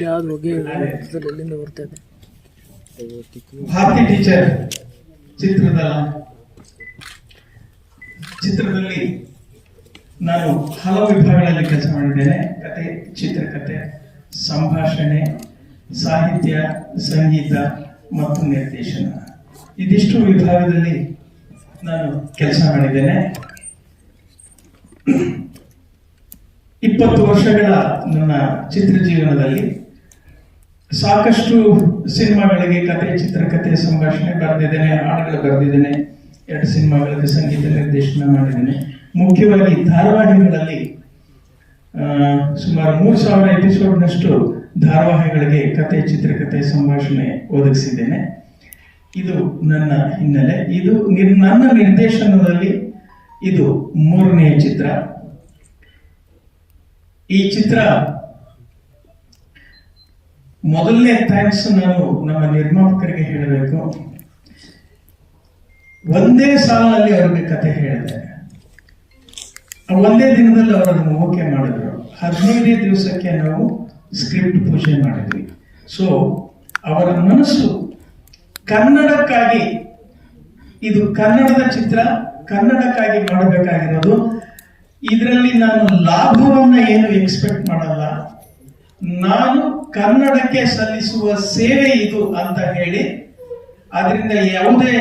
ಯಾವ್ದು ಹೋಗಿ ಎಲ್ಲಿಂದ ಭಾರತಿ ಟೀಚರ್ ಚಿತ್ರದ ಚಿತ್ರದಲ್ಲಿ ನಾನು ಹಲವು ವಿಭಾಗಗಳಲ್ಲಿ ಕೆಲಸ ಮಾಡಿದ್ದೇನೆ. ಕತೆ, ಚಿತ್ರಕತೆ, ಸಂಭಾಷಣೆ, ಸಾಹಿತ್ಯ, ಸಂಗೀತ ಮತ್ತು ನಿರ್ದೇಶನ. ಇದಿಷ್ಟು ವಿಭಾಗದಲ್ಲಿ ನಾನು ಕೆಲಸ ಮಾಡಿದ್ದೇನೆ. ಇಪ್ಪತ್ತು ವರ್ಷಗಳ ನನ್ನ ಚಿತ್ರ ಜೀವನದಲ್ಲಿ ಸಾಕಷ್ಟು ಸಿನಿಮಾಗಳಿಗೆ ಕತೆ, ಚಿತ್ರಕತೆ, ಸಂಭಾಷಣೆ ಬರೆದಿದ್ದೇನೆ ಹಾಡುಗಳು ಬರೆದಿದ್ದೇನೆ, ಎರಡು ಸಿನಿಮಾಗಳಿಗೆ ಸಂಗೀತ ನಿರ್ದೇಶನ ಮಾಡಿದ್ದೇನೆ. ಮುಖ್ಯವಾಗಿ ಧಾರಾವಾಹಿಗಳಲ್ಲಿ ಸುಮಾರು ಮೂರು ಸಾವಿರ ಎಪಿಸೋಡ್ನಷ್ಟು ಧಾರಾವಾಹಿಗಳಿಗೆ ಕತೆ, ಚಿತ್ರಕತೆ, ಸಂಭಾಷಣೆ ಒದಗಿಸಿದ್ದೇನೆ. ಇದು ನನ್ನ ಹಿನ್ನೆಲೆ. ಇದು ನನ್ನ ನಿರ್ದೇಶನದಲ್ಲಿ ಇದು ಮೂರನೆಯ ಚಿತ್ರ. ಈ ಚಿತ್ರ ಮೊದಲನೇ ಥ್ಯಾಂಕ್ಸ್ ನಾನು ನಮ್ಮ ನಿರ್ಮಾಪಕರಿಗೆ ಹೇಳಬೇಕು. ಒಂದೇ ಸಾಲಿನಲ್ಲಿ ಅವರಿಗೆ ಕತೆ ಹೇಳಿದೆ. ಒಂದೇ ದಿನದಲ್ಲಿ ಅವರು ಅದನ್ನು ಓಕೆ ಮಾಡಿದ್ರು. ಹದಿನೈದೇ ದಿವಸಕ್ಕೆ ನಾವು ಸ್ಕ್ರಿಪ್ಟ್ ಪೂಜೆ ಮಾಡಿದ್ವಿ. ಸೊ ಅವರ ಮನಸ್ಸು ಕನ್ನಡಕ್ಕಾಗಿ, ಇದು ಕನ್ನಡದ ಚಿತ್ರ, ಕನ್ನಡಕ್ಕಾಗಿ ಮಾಡಬೇಕಾಗಿರೋದು ಇದರಲ್ಲಿ ನಾನು ಲಾಭವನ್ನ ಏನು ಎಕ್ಸ್ಪೆಕ್ಟ್ ಮಾಡಲ್ಲ. ನಾನು ಕನ್ನಡಕ್ಕೆ ಸಲ್ಲಿಸುವ ಸೇವೆ ಇದು ಅಂತ ಹೇಳಿ ಅದರಿಂದ ಯಾವುದೇ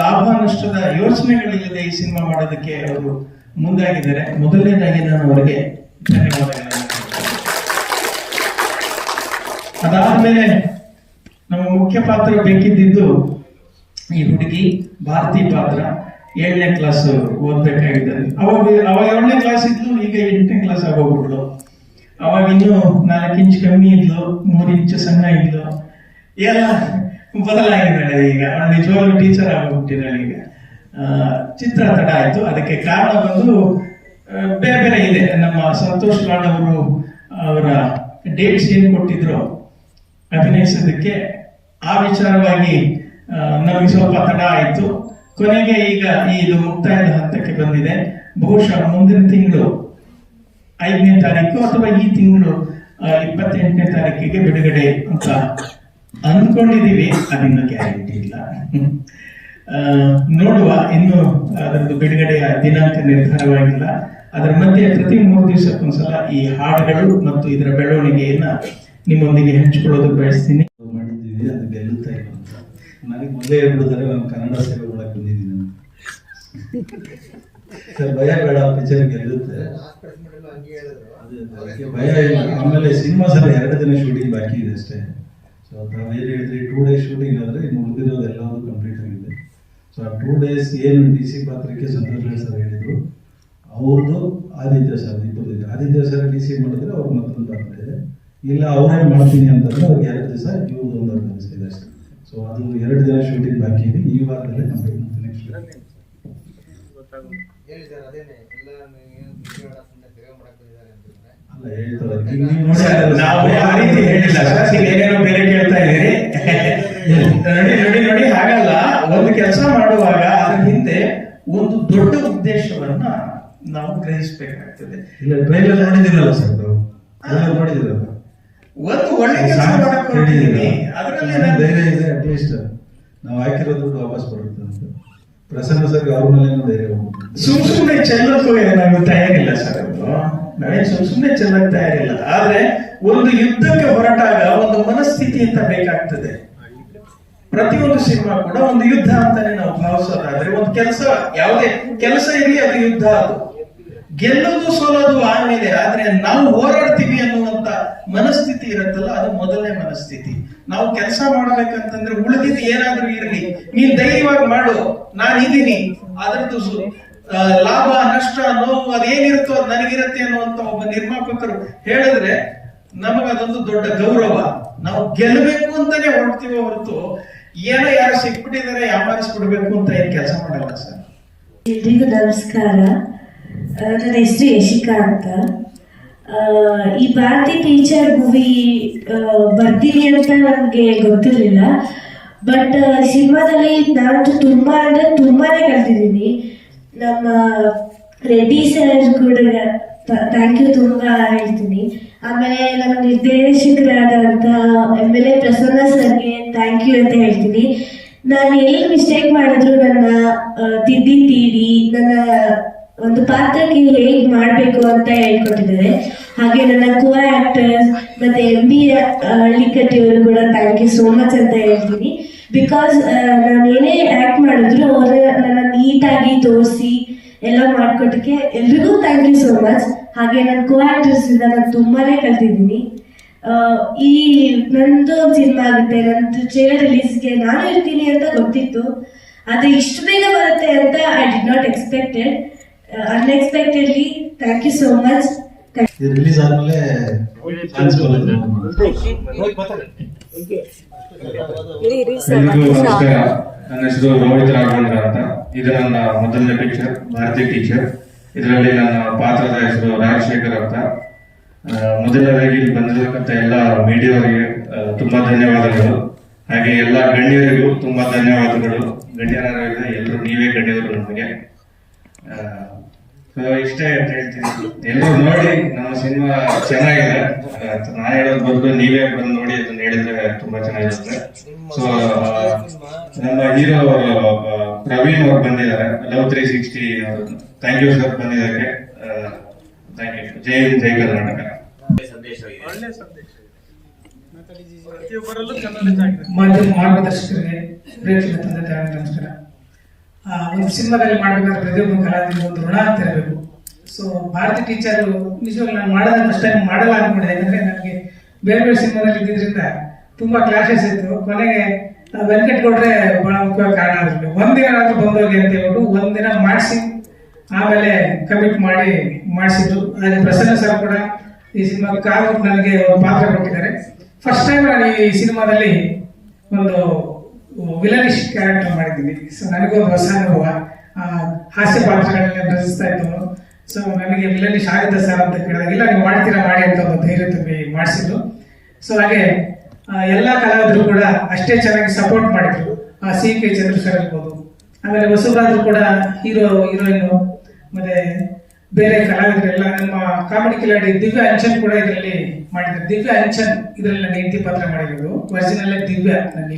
ಲಾಭ ನಷ್ಟದ ಯೋಚನೆಗಳಿಲ್ಲದೆ ಈ ಸಿನಿಮಾ ಮಾಡೋದಕ್ಕೆ ಅವರು ಮುಂದಾಗಿದ್ದಾರೆ. ಮೊದಲನೇದಾಗಿ ನಾನು ಅವರಿಗೆ ಧನ್ಯವಾದಗಳನ್ನು ಹೇಳ್ತೇನೆ. ಅದಾದ್ಮೇಲೆ ನಮ್ಮ ಮುಖ್ಯ ಪಾತ್ರ ಬೇಕಿದ್ದಿದ್ದು ಈ ಹುಡುಗಿ ಭಾರತಿ ಪಾತ್ರ. ಏಳನೇ ಕ್ಲಾಸ್ ಓದ್ಬೇಕಾಗಿದ್ದಾರೆ ಅವಾಗ ಅವಾಗ ಎರಡನೇ ಕ್ಲಾಸ್ ಇದ್ಲು, ಈಗ ಎಂಟನೇ ಕ್ಲಾಸ್ ಆಗೋಗ್ಬಿಟ್ಲು. ಅವಾಗ ಇನ್ನು ನಾಲ್ಕು ಇಂಚ್ ಕಮ್ಮಿ ಇದ್ಲು, ಮೂರು ಇಂಚ್ ಸಣ್ಣ ಇದ್ಲು. ಎಲ್ಲ ಬದಲಾಗಿದ್ದಾಳೆ ಈಗ. ಅವಳು ನಿಜವಾಗ್ಲೂ ಟೀಚರ್ ಆಗೋಗ್ಬಿಟ್ಟಿದ್ದಾಳೆ ಈಗ. ಚಿತ್ರ ತಡ ಆಯ್ತು. ಅದಕ್ಕೆ ಕಾರಣ ಬಂದು ಬೇರೆ ಬೇರೆ ಇದೆ. ನಮ್ಮ ಸಂತೋಷ್ ಲಾಡ್ ಅವರು ಅವರ ಡೇಟ್ಸ್ ಏನ್ ಕೊಟ್ಟಿದ್ರು ಅಭಿನಯಿಸೋದಕ್ಕೆ ಆ ವಿಚಾರವಾಗಿ ನಮಗೆ ಸ್ವಲ್ಪ ತಡ ಆಯಿತು. ಕೊನೆಗೆ ಈಗ ಇದು ಮುಕ್ತಾಯದ ಹಂತಕ್ಕೆ ಬಂದಿದೆ. ಬಹುಶಃ ಮುಂದಿನ ತಿಂಗಳು ಐದನೇ ತಾರೀಕು ಅಥವಾ ಈ ತಿಂಗಳು ಇಪ್ಪತ್ತೆಂಟನೇ ತಾರೀಕಿಗೆ ಬಿಡುಗಡೆ ಅಂತ ಅಂದ್ಕೊಂಡಿದ್ದೀವಿ. ಅದನ್ನ ಗ್ಯಾರಂಟಿ ಇಲ್ಲ. ನೋಡುವ. ಇನ್ನು ಅದರದ್ದು ಬಿಡುಗಡೆಯ ದಿನಾಂಕ ನಿರ್ಧಾರವಾಗಿಲ್ಲ. ಅದರ ಮಧ್ಯೆ ಪ್ರತಿ ಮೂರು ದಿವಸಕ್ಕೊಂದ್ಸಲ ಈ ಹಾಡುಗಳು ಮತ್ತು ಇದರ ಬೆಳವಣಿಗೆಯನ್ನ ನಿಮ್ಮೊಂದಿಗೆ ಹಂಚಿಕೊಳ್ಳೋದು ಬಯಸ್ತೀನಿ. ನನಗೆ ಮುಂದೆ ಹೇಳ್ಬಿಡ್ತಾರೆ ನಾನು ಕನ್ನಡ ಸೇವೆ ಮಾಡಕ್ ಬಂದಿದ್ದೀನಿ ಅಂತ. ಸರ್, ಭಯ ಬೇಡ ಪಿಕ್ಚರ್ ಗೆಲ್ಲುತ್ತೆ ಅದು ಅದಕ್ಕೆ ಭಯ ಇಲ್ಲ. ಆಮೇಲೆ ಸಿನಿಮಾ ಸರ್ ಎರಡು ದಿನ ಶೂಟಿಂಗ್ ಬಾಕಿ ಇದೆ ಅಷ್ಟೇ. ಸೊ ತಾವು ಏನು ಹೇಳಿದ್ರಿ ಟೂ ಡೇಸ್ ಶೂಟಿಂಗ್ ಆದರೆ ಇನ್ನು ಉಳಿದಿರೋದು ಎಲ್ಲವೂ ಕಂಪ್ಲೀಟ್ ಆಗಿದೆ. ಸೊ ಆ ಟೂ ಡೇಸ್ ಏನು ಡಿ ಸಿ ಪಾತ್ರಕ್ಕೆ ಸಂತೋಷ್ ಸರ್ ಹೇಳಿದ್ರು ಅವ್ರದ್ದು ಆದಿತ್ಯ ಸರ್ ಇಬ್ಬರು ಇದೆ. ಆದಿತ್ಯ ಸರ್ ಡಿ ಸಿ ಮಾಡಿದ್ರೆ ಅವ್ರಿಗೆ ಮತ್ತೊಂದು ಪಾತ್ರ ಇದೆ ಇಲ್ಲ ಅವರೇ ಮಾಡ್ತೀನಿ ಅಂತಂದ್ರೆ ಅವ್ರಿಗೆ ಎರಡು ದಿವಸ ಇವ್ರದ್ದು ಒಂದು ದಿವಸ ಇದೆ ಅಷ್ಟೇ. ಸೊ ಅದು ಎರಡು ದಿನ ಶೂಟಿಂಗ್ ಬಾಕಿ ಇದೆ. ಈ ವಾರದಲ್ಲೇ ಕಂಪ್ಲೀಟ್ ಮಾಡ್ತೀನಿ ನೆಕ್ಸ್ಟ್ ಅಲ್ಲ ಹೇಳ್ತಾರೆ. ಈಗ ನೋಡಿ ಸರ್, ನಾವು ಆ ರೀತಿ ಹೇಳಿಲ್ಲ. ಸರ್ ಏನೇನೋ ಬೇರೆ ಕೇಳ್ತಾ ಇದ್ದೀರಿ. ನೋಡಿ ನೋಡಿ ನೋಡಿ ಹಾಗಲ್ಲ. ಒಂದು ಕೆಲಸ ಮಾಡುವಾಗ ಅದ್ರ ಹಿಂದೆ ಒಂದು ದೊಡ್ಡ ಉದ್ದೇಶವನ್ನ ನಾವು ಗ್ರಹಿಸಬೇಕಾಗ್ತದೆ. ಇಲ್ಲ ಟ್ರೈಲರ್ ನೋಡಿದಿರಲ್ಲ ಸರ್ ನಾವು? ನೋಡಿದಿರಲ್ಲ ಒಂದು ಒಳ್ಳೆ ಕೆಲಸ ಮಾಡಕ್ ಹೊರಟಿದ್ದೀನಿ ಅದರಲ್ಲಿ ಧೈರ್ಯ ಇದೆ ಅಟ್ಲೀಸ್ಟ್ ನಾವು ಹಾಕಿರೋ ದುಡ್ಡು ವಾಪಸ್ ಬರುತ್ತೆ ಅಂತ. ಪ್ರಸನ್ನ ಸರ್ ಅವ್ರ ಮೇಲೆ ಧೈರ್ಯ ಸುಮ್ ಸುಮ್ನೆ ಚೆಲ್ಲಕ್ಕೂ ನಾವು ತಯಾರಿಲ್ಲ ಸರ್ ಅವರು ನಾವೇನ್ ಸುಮ್ ಸುಮ್ಮನೆ ಚೆಲ್ಲಕ್ ತಯಾರಿಲ್ಲ ಆದ್ರೆ ಒಂದು ಯುದ್ಧಕ್ಕೆ ಹೊರಟಾಗ ಒಂದು ಮನಸ್ಥಿತಿ ಅಂತ ಬೇಕಾಗ್ತದೆ. ಪ್ರತಿಯೊಂದು ಸಿನಿಮಾ ಕೂಡ ಒಂದು ಯುದ್ಧ ಅಂತಾನೆ ನಾವು ಭಾವಿಸೋದಾದ್ರೆ ಒಂದು ಕೆಲಸ ಯಾವುದೇ ಕೆಲಸ ಇರಲಿ ಅದು ಯುದ್ಧ ಅದು. ಗೆಲ್ಲೋದು ಸೋಲೋದು ಆಮೇಲೆ ಆದ್ರೆ ನಾವು ಹೋರಾಡ್ತೀವಿ ಅನ್ನುವಂತ ಮನಸ್ಥಿತಿ ಇರುತ್ತಲ್ಲ ಅದು ಮೊದಲನೇ ಮನಸ್ಥಿತಿ. ನಾವು ಕೆಲಸ ಮಾಡ್ಬೇಕಂತಂದ್ರೆ ಉಳಿದಿದ್ದು ಏನಾದ್ರೂ ಇರಲಿ. ನೀನ್ ಧೈರ್ಯವಾಗಿ ಮಾಡು ನಾನಿದ್ದೀನಿ ಅದರದ್ದು ಸು- ಆ, ಲಾಭ ನಷ್ಟ ನೋವು ಅದೇನಿರುತ್ತೋ ಅದು ನನಗಿರುತ್ತೆ ಅನ್ನುವಂತ ಒಬ್ಬ ನಿರ್ಮಾಪಕರು ಹೇಳಿದ್ರೆ ನಮಗದೊಂದು ದೊಡ್ಡ ಗೌರವ. ನಾವು ಗೆಲ್ಲಬೇಕು ಅಂತಾನೆ ಹೊರಡ್ತೀವಿ ಹೊರತು ಏನೋ ಯಾರು ಸಿಕ್ಬಿಟ್ಟಿದ್ದಾರೆ ಯಾಮಾರಿಸ್ಬಿಡ್ಬೇಕು ಅಂತ ಏನ್ ಕೆಲಸ ಮಾಡಲ್ಲ ಸರ್. ಎಲ್ರಿಗೂ ನಮಸ್ಕಾರ. ನನ್ನ ಹೆಸರು ಯಶಿಕಾ ಅಂತ? ಈ ಭಾರತಿ ಟೀಚರ್ ಮೂವಿ ಬರ್ತೀನಿ ಅಂತ ನನಗೆ ಗೊತ್ತಿರಲಿಲ್ಲ. ಬಟ್ ಸಿನಿಮಾದಲ್ಲಿ ನಾನು ತುಂಬ ಅಂದರೆ ತುಂಬಾನೇ ಕಲ್ತಿದ್ದೀನಿ. ನಮ್ಮ ರೆಡ್ಡಿ ಸರ್ ಕೂಡ ಥ್ಯಾಂಕ್ ಯು ತುಂಬಾ ಹೇಳ್ತೀನಿ. ಆಮೇಲೆ ನಮ್ಮ ನಿರ್ದೇಶಕರಾದಂಥ ಎಂ ಎಲ್ ಎ ಪ್ರಸನ್ನ ಸರ್ಗೆ ಥ್ಯಾಂಕ್ ಯು ಅಂತ ಹೇಳ್ತೀನಿ. ನಾನು ಎಲ್ಲಿ ಮಿಸ್ಟೇಕ್ ಮಾಡಿದ್ರು ನನ್ನ ಆ, ತಿದ್ದಿ ತೀಡಿ ನನ್ನ ಒಂದು ಪಾತ್ರಕ್ಕೆ ಹೇಗ್ ಮಾಡ್ಬೇಕು ಅಂತ ಹೇಳ್ಕೊಟ್ಟಿದ್ದಾರೆ. ಹಾಗೆ ನನ್ನ ಕೋ ಆಕ್ಟರ್ಸ್ ಮತ್ತೆ ಎಂ ಬಿ ಹಳ್ಳಿಕಟ್ಟಿಯವರು ಕೂಡ ಥ್ಯಾಂಕ್ ಯು ಸೋ ಮಚ್ ಅಂತ ಹೇಳ್ತೀನಿ. ಬಿಕಾಸ್ ನಾನು ಏನೇ ಆಕ್ಟ್ ಮಾಡಿದ್ರು ಅವರು ನನ್ನ ನೀಟಾಗಿ ತೋರಿಸಿ ಎಲ್ಲ ಮಾಡ್ಕೊಟ್ಟಕ್ಕೆ ಎಲ್ರಿಗೂ ಥ್ಯಾಂಕ್ ಯು ಸೋ ಮಚ್ ಹಾಗೆ ನನ್ನ ಕೋ ಆಕ್ಟರ್ಸ್ ಇಂದ ನಾನು ತುಂಬಾನೇ ಕಲ್ತಿದ್ದೀನಿ. ಈ ನಂದು ಸಿನಿಮಾ ಆಗುತ್ತೆ. ನಂದು ಟ್ರೇಲರ್ ರಿಲೀಸ್ಗೆ ನಾನು ಇರ್ತೀನಿ ಅಂತ ಗೊತ್ತಿತ್ತು. ಆದ್ರೆ ಇಷ್ಟು ಬೇಗ ಬರುತ್ತೆ ಅಂತ I did not expected unexpectedly thank you so much release ಆದ್ಮೇಲೆ ಎಲ್ರಿಗೂ ನಮಸ್ಕಾರ. ನನ್ನ ಹೆಸರು ರೋಹಿತ್ ರಾಘವೇಂದ್ರ ಅಂತ. ಇದು ನನ್ನ ಮೊದಲನೇ ಟೀಚರ್ ಭಾರತಿ ಟೀಚರ್ ಇದರಲ್ಲಿ ನನ್ನ ಪಾತ್ರದ ಹೆಸರು ರಾಜಶೇಖರ್ ಅಂತ. ಮೊದಲನೇದಾಗಿ ಇಲ್ಲಿ ಬಂದಿರತಕ್ಕಂಥ ಎಲ್ಲ ಮೀಡಿಯಾವರಿಗೆ ತುಂಬಾ ಧನ್ಯವಾದಗಳು. ಹಾಗೆ ಎಲ್ಲ ಗಣ್ಯರಿಗೂ ತುಂಬಾ ಧನ್ಯವಾದಗಳು. ಗಣ್ಯರಾಗಿದ್ರೆ ಎಲ್ಲರೂ ನೀವೇ ಗಣ್ಯರು ನಮಗೆ. ಇಷ್ಟೇ ಅಂತ ಹೇಳ್ತೀನಿ. ಎಲ್ಲರೂ ನೋಡಿ ನಮ್ಮ ಸಿನಿಮಾ ಚೆನ್ನಾಗಿದೆ. ನಾನು ಹೇಳೋದ್ ಬದಲು ನೀವೇ ಬಂದು ನೋಡಿ ಅದನ್ನ ಹೇಳಿದ್ರೆ ತುಂಬಾ ಚೆನ್ನಾಗಿರುತ್ತೆ. ಸೊ ನಮ್ಮ ಹೀರೋ ಪ್ರವೀಣ್ ಅವ್ರು ಬಂದಿದ್ದಾರೆ. Love three sixty thank you sir ಬಂದಿದ್ದಕ್ಕೆ. Thank you Jai Hind Jai Karnataka. ಮಾರ್ಗದರ್ಶಕರಿಗೆ ಪ್ರೇಕ್ಷಕ ತಂದೆ ತಾಯಿ ನಮಸ್ಕಾರ. ಒಂದು ಸಿನಿಮಾದಲ್ಲಿ ಮಾಡಬೇಕಾದ್ರೆ ಪ್ರತಿಯೊಬ್ಬ ಕಲಾವಿದರಿಗೆ ಒಂದು ಋಣ ಅಂತ ಇರಬೇಕು ಸೊ ಭಾರತಿ ಟೀಚರ್ ನಿಜವಾಗ್ಲೂ ನಾನು ಮಾಡೋದ ಫಸ್ಟ್ ಟೈಮ್ ಮಾಡಲ್ಲ ಅನ್ಕೊಂಡಿದ್ದೆ. ಯಾಕಂದ್ರೆ ನನಗೆ ಬೇರೆ ಬೇರೆ ಸಿನಿಮಾದಲ್ಲಿ ಇದ್ದಿದ್ರಿಂದ ತುಂಬಾ ಕ್ಲಾಶಸ್ ಇತ್ತು. ಕೊನೆಗೆ ವೆಂಕಟ್ ಗೌಡ್ರೆ ಬಹಳ ಮುಖ್ಯ ಕಾರಣ ಆಗಿರ್ಬೇಕು ಒಂದಿನ ಆದ್ರೂ ಬಂದೋಗಿ ಅಂತ ಹೇಳ್ಬಿಟ್ಟು ಒಂದಿನ ಮಾಡಿಸಿ, ಆಮೇಲೆ ಕಮಿಟ್ ಮಾಡಿ ಮಾಡಿಸಿದ್ರು ಅದೇ ಪ್ರಸನ್ನ ಸರ್ ಕೂಡ ಈ ಸಿನಿಮಾ ಕಾಲ ನನಗೆ ಪಾತ್ರ ಕೊಟ್ಟಿದ್ದಾರೆ. ಫಸ್ಟ್ ಟೈಮ್ ನಾನು ಈ ಸಿನಿಮಾದಲ್ಲಿ ಒಂದು ವಿಲನಿಶ್ ಕ್ಯಾರೆಕ್ಟರ್ ಮಾಡಿದ್ದೀನಿ. ಸೊ ನನಗೊಂದು ಹೊಸ ಅನುಭವ. ಹಾಸ್ಯ ಪಾತ್ರಗಳನ್ನ ರಚಿಸ್ತಾ ಇದ್ದವನು ಸೊ ನನಗೆ ವಿಲನಿಶ್ ಆಗಿದ್ದ ಸರ್ ಅಂತ ಕೇಳಿದಾಗ, ಇಲ್ಲ, ನೀವು ಮಾಡ್ತೀರಾ, ಮಾಡಿ ಅಂತ ಒಂದು ಧೈರ್ಯ ತುಂಬಿ ಮಾಡಿಸಿದ್ರು ಸೊ ಹಾಗೆ ಎಲ್ಲ ಕಲಾವಿದರು ಕೂಡ ಅಷ್ಟೇ ಚೆನ್ನಾಗಿ ಸಪೋರ್ಟ್ ಮಾಡಿದ್ರು. ಆ, ಸಿ ಕೆ ಚಂದ್ರಶೇಖರ್ ಇರ್ಬೋದು ಆಮೇಲೆ ವಸುರಾಜು ಕೂಡ ಹೀರೋ ಹೀರೋಯಿನ್ ಮತ್ತೆ ಬೇರೆ ಕಲಾವಿದರೆಲ್ಲ ನಮ್ಮ ಕಾಮಿಡಿ ಕಿಲಾಡಿ ದಿವ್ಯ ಅಂಚನ್ ಕೂಡ ಇದರಲ್ಲಿ ಮಾಡಿದ್ರು. ದಿವ್ಯ ಅಂಚನ್ ಇದರಲ್ಲಿ ನನ್ನ ಹೆಂಡತಿ ಪಾತ್ರ ಮಾಡಿರೋದು. ಒರಿಜಿನಲ್ ದಿವ್ಯ ನನ್ನ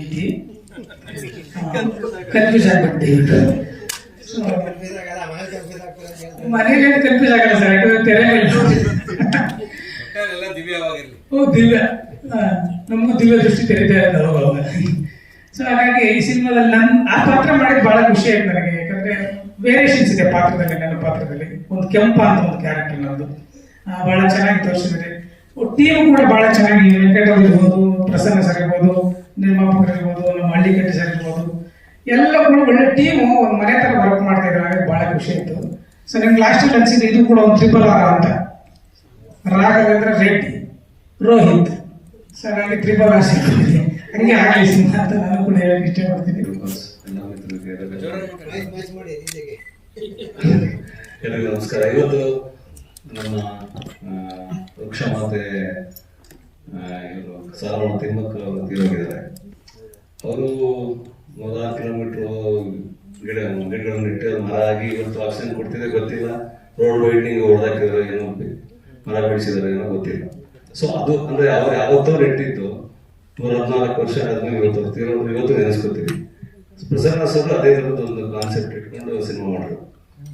ಕನ್ಫ್ಯೂಸ್ ಆಗ್ಬಿಟ್ಟು ಸೊ ಮನೇಲಿ ಕನ್ಫ್ಯೂಸ್ ಆಗಲ್ಲ ಸರ್ ತೆರೆ ಓ ದಿವ್ಯ. ನಮ್ಮ ನಮಗೂ ದಿವ್ಯ ದೃಷ್ಟಿ ತೆರೀತಾ ಇರೋದು ಅವಾಗ ಸೊ ಹಾಗಾಗಿ ಈ ಸಿನಿಮಾದಲ್ಲಿ ನನ್ ಆ ಪಾತ್ರ ಮಾಡಿದ ಬಹಳ ಖುಷಿ ಆಯ್ತು ನನಗೆ. ಯಾಕಂದ್ರೆ ವೇರಿಯೇಷನ್ಸ್ ಇದೆ ಪಾತ್ರದಲ್ಲಿ ನನ್ನ ಪಾತ್ರದಲ್ಲಿ. ಒಂದು ಕೆಂಪ ಅಂತ ಒಂದು ಕ್ಯಾರೆಕ್ಟರ್ ನನ್ನದು ಬಹಳ ಚೆನ್ನಾಗಿ ತೋರಿಸಿದ್ರೆ ಟೀಮ್ ಕೂಡ ಬಹಳ ಚೆನ್ನಾಗಿ ವೆಂಕಟ ಇರ್ಬೋದು ಪ್ರಸನ್ನ ಸರ್ ಇರ್ಬೋದು ನಿರ್ಮಾಪಕರು ಇರ್ಬೋದು ನಮ್ಮ ಹಳ್ಳಿಕಟ್ಟಿ ಸರ್ ಇರ್ಬೋದು, ಎಲ್ಲ ಕೂಡ ಒಳ್ಳೆ ಟೀಮು ಒಂದು ಮನೆ ಥರ ವರ್ಕ್ ಮಾಡ್ತಾ ಇದ್ದಾರೆ ಹಾಗಾಗಿ ಬಹಳ ಖುಷಿ ಆಯ್ತು. ಸೊ ನಿಮ್ಗೆ ಲಾಸ್ಟ್ ಅನ್ಸಿದ್ದು ಇದು ಕೂಡ ಒಂದು ಟ್ರಿಪಲ್ ಆರ ಅಂತ. ರಾಘವೇಂದ್ರ ರೆಡ್ಡಿ, ರೋಹಿತ್. ಸರ್ ನನಗೆ ತ್ರಿಪಲ್ ಆರ್ ಸಿಕ್ಕಿದೆ ಹಂಗೆ ಆಗಲಿ ಸಿಂಹ ಅಂತ ನಾನು ಕೂಡ ಹೇಳಕ್ಕೆ ಇಷ್ಟಪಡ್ತೀನಿ. ಎಲ್ಲರಿಗೂ ನಮಸ್ಕಾರ. ಇವತ್ತು ನಮ್ಮ ವೃಕ್ಷ ಮಾತೆ ಇವರು ಸಾರವಣ ತಿಮ್ಮಕ್ಕ ಅವರು ತೀರೋಗಿದ್ದಾರೆ ಅವರು ನೂರಾರು ಕಿಲೋಮೀಟರ್ ಗಿಡ, ಗಿಡಗಳನ್ನು ಇಟ್ಟು ಮರ ಆಗಿ ಇವತ್ತು ಆಕ್ಸಿಜನ್ ಕೊಡ್ತಿದೆ, ಗೊತ್ತಿಲ್ಲ. ರೋಡ್ ವೈಡ್ನಿಂಗ್ ಹೊಡೆದಾಕಿದ್ರು, ಏನೋ ಮರ ಬೆಳೆಸಿದಾರೆ ಏನೋ ಗೊತ್ತಿಲ್ಲ. ಸೊ ಅದು ಅಂದ್ರೆ ಅವ್ರು ಯಾವತ್ತೋ ನೆಟ್ಟಿದ್ದು ನೂರ ಹದಿನಾಲ್ಕು ವರ್ಷ ಆದ್ಮೇಲೆ ಇವತ್ತು ತೀರೋ ಇವತ್ತು ನೆನೆಸ್ಕೊತೀವಿ. ಪ್ರಸನ್ನ ಸರ್ ಅದೇ ಒಂದು ಕಾನ್ಸೆಪ್ಟ್ ಇಟ್ಕೊಂಡು ಸಿನಿಮಾ ಮಾಡಿದ್ರು.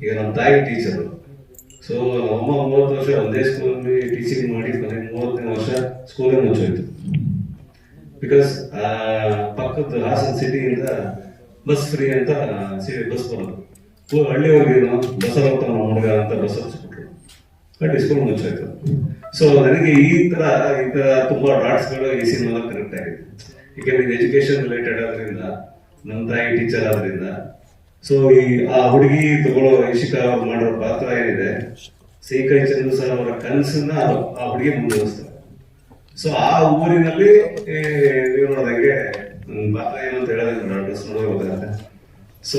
ಈಗ ನಮ್ಮ ತಾಯಿ ಟೀಚರು ಸೊ ಅಮ್ಮ ಮೂವತ್ತು ವರ್ಷ, ಒಂದೇ ಸ್ಕೂಲಲ್ಲಿ ಟೀಚಿಂಗ್ ಮಾಡಿ ಕೊನೆ ಮೂವತ್ತನೇ ವರ್ಷ ಸ್ಕೂಲೇ ಮುಚ್ಚೋಯ್ತು ಬಿಕಾಸ್ ಪಕ್ಕದ ಹಾಸನ ಸಿಟಿಯಿಂದ ಬಸ್ ಫ್ರೀ ಅಂತ ಬಸ್ ಬರೋದು ಸೊ ನಾವು ಬಸವಪ್ಪ ನಮ್ಮ ಹುಡುಗ ಅಂತ ಬಸ್ ಹಚ್ಚಿಬಿಟ್ರು ಬಟ್ ಸ್ಕೂಲ್ ಮುಚ್ಚೋಯ್ತು. ಸೊ ನನಗೆ ಈ ತರ, ಈ ಥರ ತುಂಬಾ ಡಾಟ್ಸ್ಗಳು ಈ ಸಿನಿಮಾದಲ್ಲಿ ಕನೆಕ್ಟ್ ಆಗಿದೆ ಏಕೆಂದರೆ ಎಜುಕೇಶನ್ ರಿಲೇಟೆಡ್ ಆದ್ರಿಂದ ನಮ್ಮ ತಾಯಿ ಟೀಚರ್ ಆದ್ರಿಂದ ಸೊ ಈ, ಆ ಹುಡುಗಿ ತಗೊಳ್ಳೋ ಇಶಿಕಾ ಮಾಡೋ ಪಾತ್ರ ಏನಿದೆ? ಸಿ ಕೈ ಚಂದ್ರ ಸರ್ ಅವರ ಕನಸನ್ನ ಆ ಹುಡುಗಿ ಮುಂದುವರಿಸ್ತಾರೆ ಸೊ ಆ ಊರಿನಲ್ಲಿ ನೀವು ನೋಡಿದಂಗೆ ಪಾತ್ರ ಏನು ಅಂತ ಹೇಳೋದಿಲ್ಲ ಡ್ರೆಸ್ ಗೊತ್ತಾಗುತ್ತೆ. ಸೊ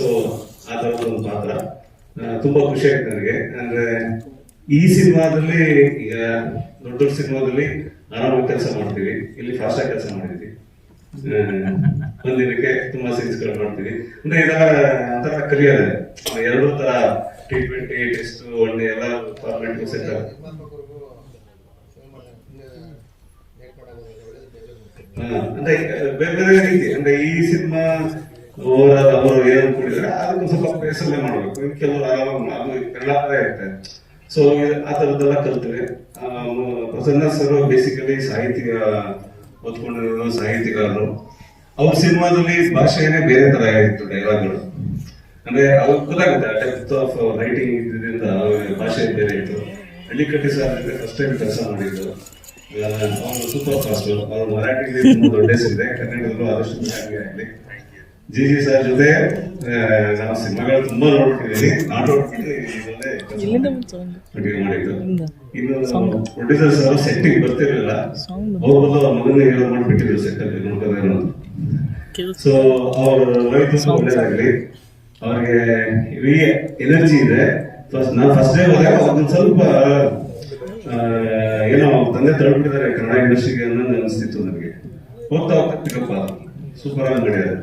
ಆ ಥರದ ಒಂದು ಪಾತ್ರ. ತುಂಬಾ ಖುಷಿ ಆಯ್ತು ನನಗೆ. ಅಂದ್ರೆ, ಈ ಸಿನಿಮಾದಲ್ಲಿ, ಈಗ ದೊಡ್ಡ ದೊಡ್ಡ ಸಿನಿಮಾದಲ್ಲಿ ಆರಾಮಾಗಿ ಕೆಲಸ ಮಾಡ್ತೀವಿ. ಇಲ್ಲಿ ಫಾಸ್ಟ್ ಕೆಲಸ ಮಾಡಿದ್ವಿ ಒಂದಿನಕ್ಕೆ ತುಂಬಾ ಸೀನ್ಸ್ಗಳು ಮಾಡ್ತೀವಿ. ಅಂದ್ರೆ ಇದೆಲ್ಲ ಒಂಥರ ಕಲಿಯೋದೆ ಎರಡು ತರ T twenty test one day ಎಲ್ಲ ಫಾರ್ಮೆಟ್ ಸೆಟ್ ಅಂದ್ರೆ ಬೇರೆ ಬೇರೆ ರೀತಿ, ಅಂದ್ರೆ ಈ ಸಿನಿಮಾ ಓವರ್ ಅವರು ಏನು ಕೊಡಿದ್ರೆ ಅದಕ್ಕೆ ಸ್ವಲ್ಪ ಬೇಸಲ್ಲೇ ಮಾಡ್ಬೇಕು. ಕೆಲವರು ಆರಾಮ ಅದು ಎಲ್ಲ ಇರುತ್ತೆ. ಸೊ ಆ ಥರದ್ದೆಲ್ಲ ಕಲ್ತಿವೆ ಪ್ರಸನ್ನ ಸರ್ ಬೇಸಿಕಲಿ ಸಾಹಿತ್ಯ ಓದ್ಕೊಂಡಿರೋರು ಸಾಹಿತಿಗಾರರು ಅವ್ರ ಸಿನಿಮಾದಲ್ಲಿ ಭಾಷೆನೇ ಬೇರೆ ತರ ಇತ್ತು ಡೈಲಾಗ್ಗಳು ಅಂದ್ರೆ ಅವ್ರಿಗೆ ಗೊತ್ತಾಗುತ್ತೆ ಡೆಪ್ತ್ ಆಫ್ ರೈಟಿಂಗ್ ಇದರಿಂದ ಅವ್ರಿಗೆ ಭಾಷೆ ಬೇರೆ ಇತ್ತು. ಹಳ್ಳಿಕಟ್ಟಿ ಸರ್ ಫಸ್ಟ್ ಟೈಮ್ ಕೆಲಸ ಮಾಡಿದ್ದು. ಅವ್ರು ಸೂಪರ್ ಫಾಸ್ಟ್ ಅವ್ರು ಮರಾಠಿಲಿ ದೊಡ್ಡ ಹೆಸರಿದೆ ಕನ್ನಡದಲ್ಲೂ ಆದಷ್ಟು ಚೆನ್ನಾಗಿ ಆಗಲಿ ಜಿ ಜಿ ಸರ್ ಜೊತೆ ಆ, ನಾವು ಸಿನಿಮಾಗಳು ತುಂಬಾ ನೋಡ್ಬಿಟ್ಟಿದ್ದೀನಿ ನಾಟ್ ಔಟ್ ಇಲ್ಲಿಂದ ಬಂತು ಮಾಡಿದ್ದು. ಇನ್ನು ಪ್ರೊಡ್ಯೂಸರ್ ಸರ್ ಸೆಟ್ಟಿಗೆ ಬರ್ತಿರ್ಲಿಲ್ಲ. ಅವ್ರು ಅವ್ರ ಮಗನಿಗೆ ಮಾಡ್ಬಿಟ್ಟಿದ್ರು ಸೆಟ್ ಅಲ್ಲಿ ನೋಡ್ತಾರೆ ಸೊ ಅವ್ರ ರೈತ ಒಳ್ಳೇದಾಗ್ಲಿ. ಅವ್ರಿಗೆ ಇಡೀ ಎನರ್ಜಿ ಇದೆ. ಫಸ್ಟ್ ನಾನು ಫಸ್ಟ್ ಡೇ ಹೋದಾಗ ಒಂದ್ ಸ್ವಲ್ಪ ಏನೋ ತಂದೆ ತಳ್ಬಿಟ್ಟಿದ್ದಾರೆ ಕನ್ನಡ ಇಂಡಸ್ಟ್ರಿಗೆ ಅನ್ನೋದು ಅನಿಸ್ತಿತ್ತು ನನಗೆ. ಹೋಗ್ತಾ ಹೋಗ್ತಾ ಪಿಕಪ್ ಸೂಪರ್ ಆಗಿ ಮಾಡಿದ್ದಾರೆ